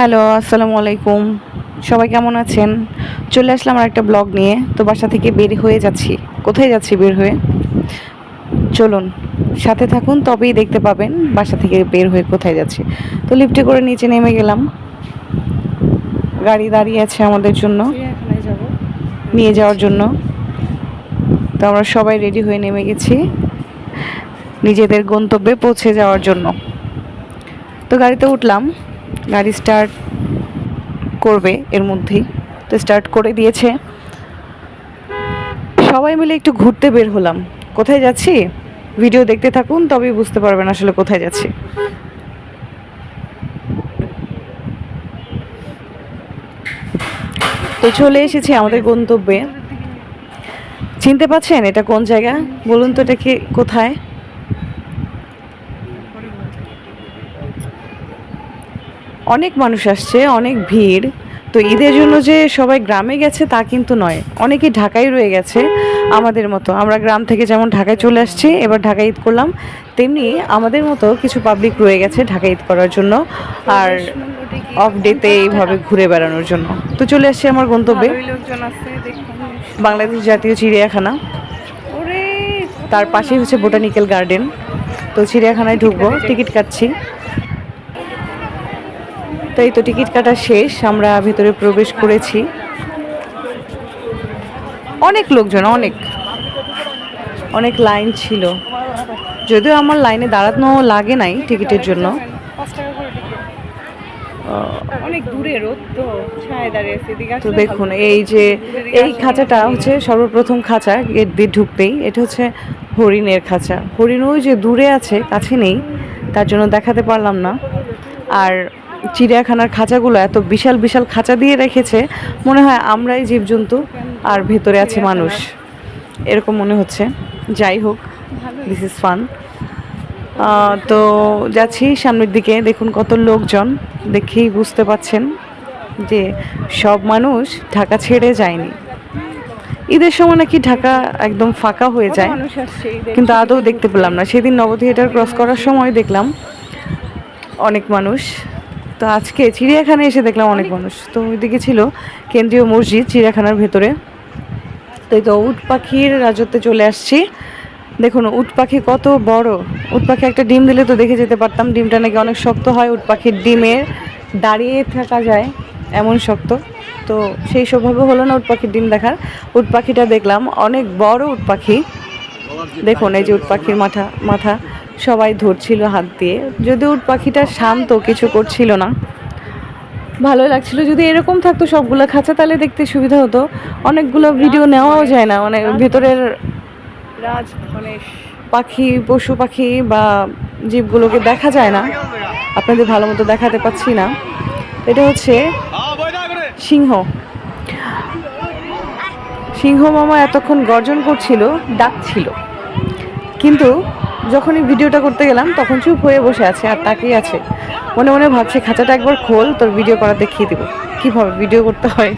Hello আসসালামু আলাইকুম। সবাই কেমন আছেন? চলে আসলাম আর একটা ব্লগ নিয়ে। তো বাসা থেকে বের হয়ে যাচ্ছি। কোথায় যাচ্ছি বের হয়ে? চলুন সাথে থাকুন তবেই দেখতে পাবেন বাসা থেকে বের হয়ে কোথায় যাচ্ছি। তো লিফটে করে নিচে নেমে গেলাম। গাড়ি দাঁড়িয়ে আছে আমাদের জন্য। নিয়ে যাওয়ার জন্য। তো আমরা সবাই রেডি হয়ে নেমে গেছি নিজেদের গন্তব্যে পৌঁছে যাওয়ার জন্য। তো গাড়িতে উঠলাম। গাড়ি স্টার্ট করবে এর মধ্যেই। তো স্টার্ট করে দিয়েছে। সবাই মিলে একটু ঘুরতে বের হলাম। কোথায় যাচ্ছি? ভিডিও দেখতে থাকুন, তবেই বুঝতে পারবেন আসলে কোথায় যাচ্ছি। তো চলে এসেছি আমাদের গন্তব্যে। চিনতে পারছেন এটা কোন জায়গা? বলুন তো এটা কি কোথায়? অনেক মানুষ আসছে অনেক ভিড়। তো ঈদের জন্য যে সবাই গ্রামে গেছে তা কিন্তু নয়। অনেকেই ঢাকায় রয়ে গেছে আমাদের মতো। আমরা গ্রাম থেকে যেমন ঢাকায় চলে আসছি এবার ঢাকায় ঈদ করলাম তেমনি আমাদের মতো কিছু পাবলিক রয়ে গেছে ঢাকায় ঈদ করার জন্য আর অফ ডেতে এইভাবে ঘুরে বেড়ানোর জন্য। তো চলে আসছি আমার গন্তব্যে। বাংলাদেশ জাতীয় চিড়িয়াখানা। তার পাশেই হচ্ছে বোটানিক্যাল গার্ডেন তো চিড়িয়াখানায় ঢুকবো টিকিট কাটছি। তো এই তো টিকিট কাটা শেষ আমরা ভিতরে প্রবেশ করেছি। অনেক লোকজন অনেক। অনেক লাইন ছিল। যদিও আমার লাইনে দাঁড়ানো লাগে নাই টিকিটের জন্য। অনেক দূরে রোদ তো ছায় তো দেখুন এই যে এই খাঁচাটা হচ্ছে সর্বপ্রথম খাঁচা গেট দিয়ে ঢুকতেই। এটা হচ্ছে হরিণের খাঁচা। হরিণ ওই যে দূরে আছে কাছে নেই তার জন্য দেখাতে পারলাম না। আর চিড়িয়াখানার খাঁচাগুলো এত বিশাল বিশাল খাঁচা দিয়ে রেখেছে মনে হয় আমরাই জীবজন্তু আর ভেতরে আছে মানুষ। এরকম মনে হচ্ছে। যাই হোক দিস ইজ ফান তো যাচ্ছি সামনের দিকে দেখুন কত লোকজন দেখেই বুঝতে পাচ্ছেন যে সব মানুষ ঢাকা ছেড়ে যায়নি। ঈদের সময় নাকি ঢাকা একদম ফাঁকা হয়ে যায় কিন্তু আদৌ দেখতে পেলাম না। সেদিন নবথিয়েটার ক্রস করার সময় দেখলাম অনেক মানুষ। তো আজকে চিড়িয়াখানায় এসে দেখলাম অনেক মানুষ। তো ওইদিকে ছিল কেন্দ্রীয় মসজিদ চিড়িয়াখানার ভেতরে। তো এই তো উট পাখির রাজত্বে চলে আসছি। দেখুন উট পাখি কত বড়। উট পাখি একটা ডিম দিলে তো দেখে যেতে পারতাম। ডিমটা নাকি অনেক শক্ত হয় উট পাখির ডিমের দাঁড়িয়ে থাকা যায় এমন শক্ত। তো সেই সৌভাগ্য হলো না উট পাখির ডিম দেখার। উট পাখিটা দেখলাম অনেক বড় উট পাখি। দেখুন এই যে উট পাখির মাথা মাথা। সবাই ধরছিল হাত দিয়ে। যদি উট পাখিটা শান্ত কিছু করছিল না। ভালো লাগছিল যদি এরকম থাকতো সবগুলো খাঁচা তাহলে দেখতে সুবিধা হতো। অনেকগুলো ভিডিও নেওয়াও যায় না মানে ভেতরের রাজ পাখি পশু পাখি বা জীবগুলোকে দেখা যায় না। আপনাদের ভালো মতো দেখাতে পাচ্ছি না। এটা হচ্ছে সিংহ। সিংহ মামা এতক্ষণ গর্জন করছিল ডাকছিল। কিন্তু যখনই ভিডিওটা করতে গেলাম, তখন চুপ হয়ে বসে আছে আর তাকিয়ে আছে। মনে মনে ভাবছে, খাঁচাটা একবার খোল, তোর ভিডিও করা দেখিয়ে দেবো। কীভাবে ভিডিও করতে হয়?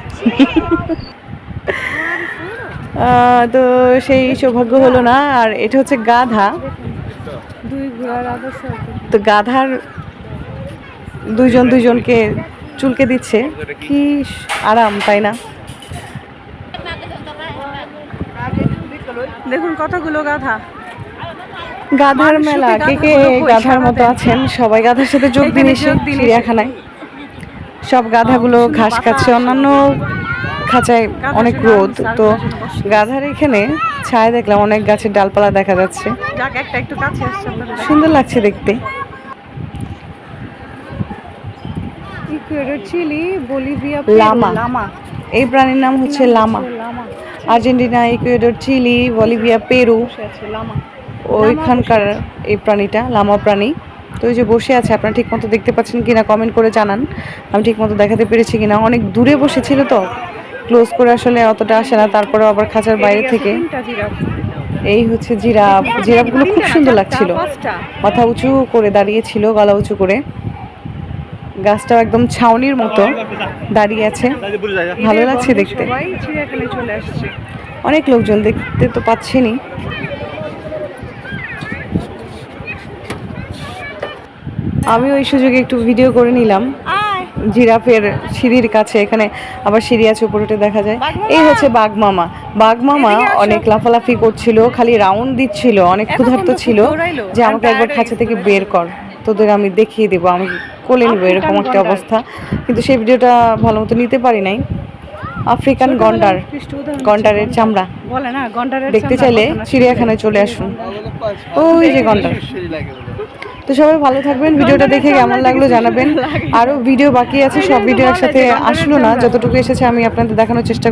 তো সেই সৌভাগ্য হলো না, আর এটা হচ্ছে গাধা। তো গাধার দুইজন দুইজনকে চুলকে দিচ্ছে। কি আরাম, তাই না? দেখুন কতগুলো গাধা। গাধার মেলা কে কে গাধার মতো আছেন? সবাই গাধার সাথে যোগ দিন এসে। চিড়িয়াখানায়। সব গাধাগুলো ঘাস খাচ্ছে অন্যান্য খাঁচায় অনেক রোদ। তো গাধার এখানে ছায় দেখলাম অনেক গাছের ডালপালা দেখা যাচ্ছে। সুন্দর লাগছে দেখতে। Ecuador Chile? Bolivia llama. Llama. এই প্রাণীর নাম হচ্ছে llama. Llama. Argentina Ecuador Chile Bolivia Peru. Llama. ওইখানকার এই প্রাণীটা লামা প্রাণী। তো ওই যে বসে আছে আপনারা ঠিক মতো দেখতে পাচ্ছেন কিনা কমেন্ট করে জানান। আমি ঠিক মতো দেখাতে পেরেছি কিনা। অনেক দূরে বসেছিল তো। ক্লোজ করে আসলে অতটা আসে না তারপরেও আবার খাঁচার বাইরে থেকে। এই হচ্ছে জিরাফ। জিরাফগুলো খুব সুন্দর লাগছিল। মাথা উঁচু করে দাঁড়িয়েছিল গলা উঁচু করে। গাছটাও একদম ছাউনির মতো দাঁড়িয়ে আছে। ভালো লাগছে দেখতে। অনেক লোকজন দেখতে তো পাচ্ছেনই। আমি ওই সুযোগে একটু ভিডিও করে নিলাম। জিরাফের সিঁড়ির কাছে এখানে আবার সিঁড়ি আছে উপরে উঠে দেখা যায়। এই হচ্ছে বাঘ মামা বাঘ মামা অনেক লাফালাফি করছিল খালি রাউন্ড দিচ্ছিল অনেক ক্ষুধার্ত ছিল যে আমাকে একবার খাঁচা থেকে বের কর তোদের আমি দেখিয়ে দেবো আমি কোলে নিবো এরকম একটা অবস্থা। কিন্তু সেই ভিডিওটা ভালো মতো নিতে পারি নাই। আফ্রিকান গন্ডার গন্ডারের চামড়া। দেখতে চাইলে চিড়িয়াখানায় চলে আসুন। ওই যে গন্ডার। তো সবাই ভালো থাকবেন। ভিডিওটা দেখে কেমন লাগল জানাবেন। আরও আরও ভিডিও বাকি আছে সব ভিডিও একসাথে আসলো না। যতটুকু এসেছে আমি আপনাদের দেখানোর চেষ্টা